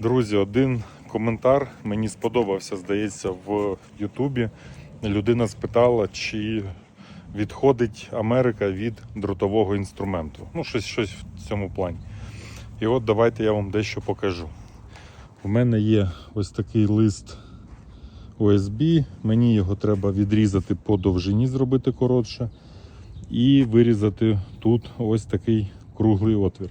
Друзі, один коментар мені сподобався, здається, в Ютубі. Людина спитала, чи відходить Америка від дротового інструменту. Ну, щось, щось в цьому плані. І от давайте я вам дещо покажу. У мене є ось такий лист OSB. Мені його треба відрізати по довжині, зробити коротше. І вирізати тут ось такий круглий отвір.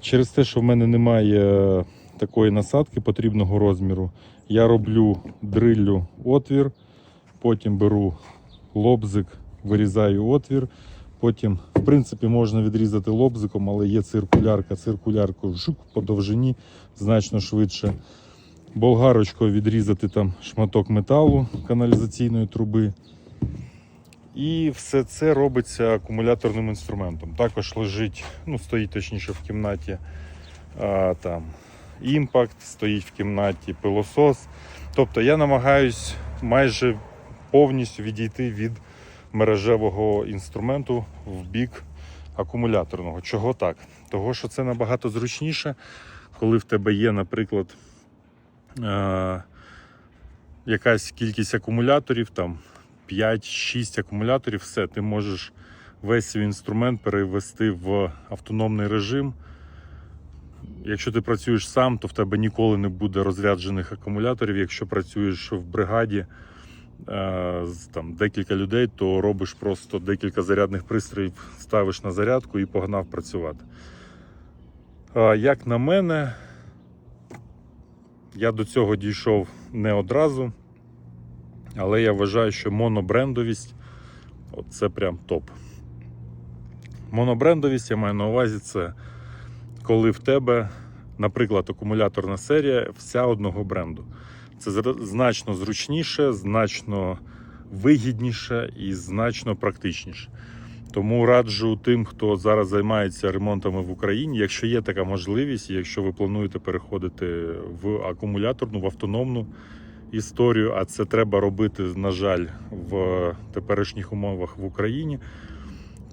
Через те, що в мене немає такої насадки потрібного розміру, я роблю дриллю отвір, потім беру лобзик, вирізаю отвір. Потім, в принципі, можна відрізати лобзиком, але є циркулярка, циркулярку жук по довжині значно швидше. Болгарочкою відрізати там шматок металу каналізаційної труби. І все це робиться акумуляторним інструментом. Також лежить, ну стоїть точніше в кімнаті а, там імпакт, стоїть в кімнаті пилосос. Тобто я намагаюсь майже повністю відійти від мережевого інструменту в бік акумуляторного. Чого так? Того, що це набагато зручніше, коли в тебе є, наприклад, е- якась кількість акумуляторів, там 5-6 акумуляторів, все, ти можеш весь свій інструмент перевести в автономний режим. Якщо ти працюєш сам, то в тебе ніколи не буде розряджених акумуляторів. Якщо працюєш в бригаді е, з там декілька людей, то робиш просто декілька зарядних пристроїв, ставиш на зарядку і погнав працювати. Як на мене, я до цього дійшов не одразу, але я вважаю, що монобрендовість це прям топ. Монобрендовість я маю на увазі це коли в тебе, наприклад, акумуляторна серія вся одного бренду. Це значно зручніше, значно вигідніше і значно практичніше. Тому раджу тим, хто зараз займається ремонтами в Україні, якщо є така можливість, якщо ви плануєте переходити в акумуляторну, в автономну історію, а це треба робити, на жаль, в теперішніх умовах в Україні,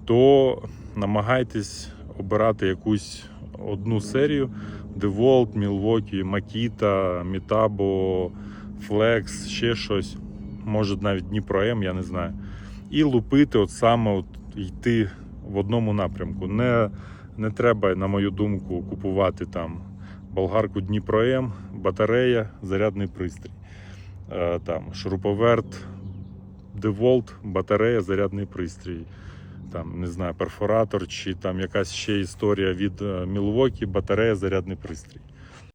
то намагайтесь обирати якусь одну серію: DeWalt, Milwaukee, Makita, Metabo, Flex, ще щось, може навіть Дніпро М, я не знаю. І лупити, от саме от йти в одному напрямку. Не, не треба, на мою думку, купувати там болгарку Дніпро М, батарея, зарядний пристрій. Е, Там шуруповерт, DeWalt, батарея, зарядний пристрій там не знаю, перфоратор чи там якась ще історія від Мілвокі, батарея, зарядний пристрій.